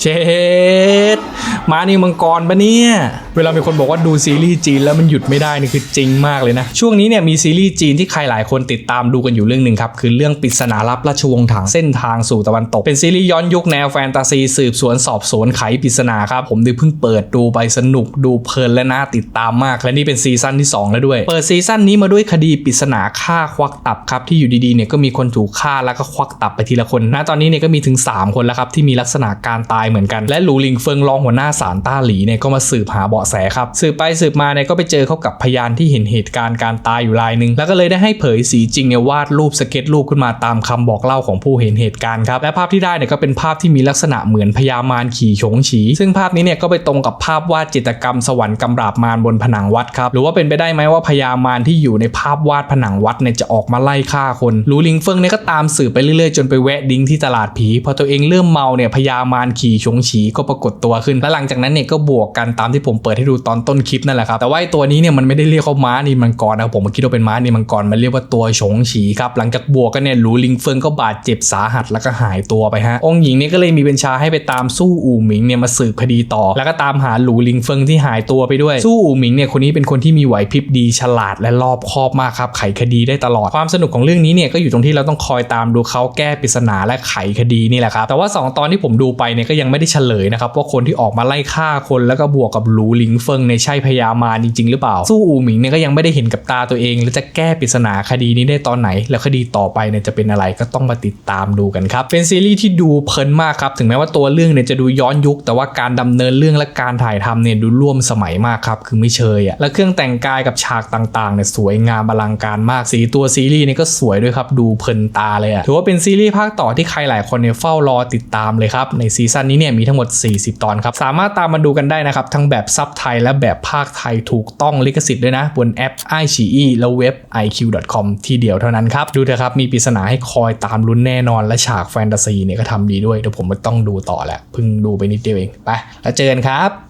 เช็ดมานี่มังกรปะเนี่ยเวลามีคนบอกว่าดูซีรีส์จีนแล้วมันหยุดไม่ได้นี่คือจริงมากเลยนะ ช่วงนี้เนี่ยมีซีรีส์จีนที่ใครหลายคนติดตามดูกันอยู่เรื่องหนึ่งครับ คือเรื่องปริศนาลับราชวงศ์ถังเส้นทางสู่ตะวันตก เป็นซีรีส์ย้อนยุคแนวแฟนตาซีสืบสวนสอบสวนไขปริศนาครับ ผมได้เพิ่งเปิดดูไปสนุกดูเพลินและน่าติดตามมาก และนี่เป็นซีซั่นที่ 2 แล้วด้วย เปิดซีซั่นนี้มาด้วยคดีปริศนาฆ่าควักตับครับที่อยู่ดีๆเนี่ยก็มีคนถูกฆ่าแล้วก็ควักตับไปทีละคนณตอนนี้เนี่ยก็มีถึง 3 คนแล้วครับที่มีลักษณะการตายเหมือนกัน และหลูหลิงเฟิงรองหัวหน้าศาลต้าหลีเนี่ยก็มาสืบหาเบาะแสครับ สืบไปสืบมาเนี่ยก็ไปเจอเขากับพยานที่เห็นเหตุการณ์การตายอยู่รายหนึ่งแล้วก็เลยได้ให้เผยสีจริงเนี่ยวาดรูปสเก็ตรูปขึ้นมาตามคำบอกเล่าของผู้เห็นเหตุการณ์ครับและภาพที่ได้เนี่ยก็เป็นภาพที่มีลักษณะเหมือนพญามารขี่ฉงฉี ซึ่งภาพนี้เนี่ยก็ไปตรงกับภาพวาดจิตกรรมสวรรค์กำราบมารบนผนังวัดครับหรือว่าเป็นไปได้ไหมว่าพญามารที่อยู่ในภาพวาดผนังวัดเนี่ยจะออกมาไล่ฆ่าคนหลูหลิงเฟิงเนี่ยก็ตามสืบไปเรื่อยๆ จนไปแวะดิ้งที่ตลาดผีพอตัวเองเริ่มเมาเนี่ยพญามารขี่ฉงฉีก็ปรากฏตัวขึ้นและหลังจากนั้นเนี่ยก็บวกกันตามที่ผมเปิดให้ดูตอนต้นคลิปนั่นแหละครับแต่ว่าตัวนี้เนี่ยมันไม่ได้เรียกเขาม้านินมังกรนะครับผมคิดว่าเป็นม้านินมังกรมันเรียกว่าตัวฉงฉีครับหลังจากบวกกันเนี่ยหลูลิงเฟิงก็บาดเจ็บสาหัสแล้วก็หายตัวไปฮะองค์หญิงเนี่ยก็เลยมีบัญชาให้ไปตามสู้อู่หมิงเนี่ยมาสืบคดีต่อ แล้วก็ตามหาหลูลิงเฟิงที่หายตัวไปด้วยสู้อู่หมิงเนี่ยคนนี้เป็นคนที่มีไหวพริบดีฉลาดและรอบคอบมากครับไขคดีได้ตลอดความสนุกของเรื่องนี้เนี่ยก็อยู่ตรงที่เราต้องคอยตามดูเขาแก้ปริศนาและไขคดีนี่แหละครับแต่ว่า 2 ตอนที่ผมดูไปเนี่ยก็ยังไม่ได้เฉลยนะครับว่าคนที่ออกมาไล่ฆ่าคนแล้วก็บวกกับหลูหลิงเฟิงในใช่พญามารจริง ๆ หรือเปล่า สู้อูหมิงเนี่ยก็ยังไม่ได้เห็นกับตาตัวเอง แล้วจะแก้ปริศนาคดีนี้ได้ตอนไหน แล้วคดีต่อไปเนี่ยจะเป็นอะไรก็ต้องมาติดตามดูกันครับ เป็นซีรีส์ที่ดูเพลินมากครับถึงแม้ว่าตัวเรื่องเนี่ยจะดูย้อนยุค แต่ว่าการดำเนินเรื่องและการถ่ายทำเนี่ยดูร่วมสมัยมากครับคือไม่เชยอะและเครื่องแต่งกายกับฉากต่างๆเนี่ยสวยงามอลังการมากสีตัวซีรีส์เนี่ยก็สวยด้วยครับดูเพลินตาเลยอะถือว่าเป็นซีรีส์ภาคต่อที่ใครหลายคนเนี่ยเฝ้ารอติดตามเลยครับในซีซั่นนี้เนี่ยมีทั้งหมด 40 ตอนครับสามารถตามมาดูกันได้นะครับทั้งแบบซับไทยและแบบภาคไทยถูกต้องลิขสิทธิ์ด้วยนะ บนแอป i อ e และเว็บ iq.com ที่เดียวเท่านั้นครับ ดูเถอะครับ มีปริศนาให้คอยตามลุ้นแน่นอนและฉากแฟนตาซีเนี่ยก็ทำดีด้วยเดี๋ยวผมไม่ต้องดูต่อแหละเพิ่งดูไปนิดเดียวเองไปแล้วเจอกันครับ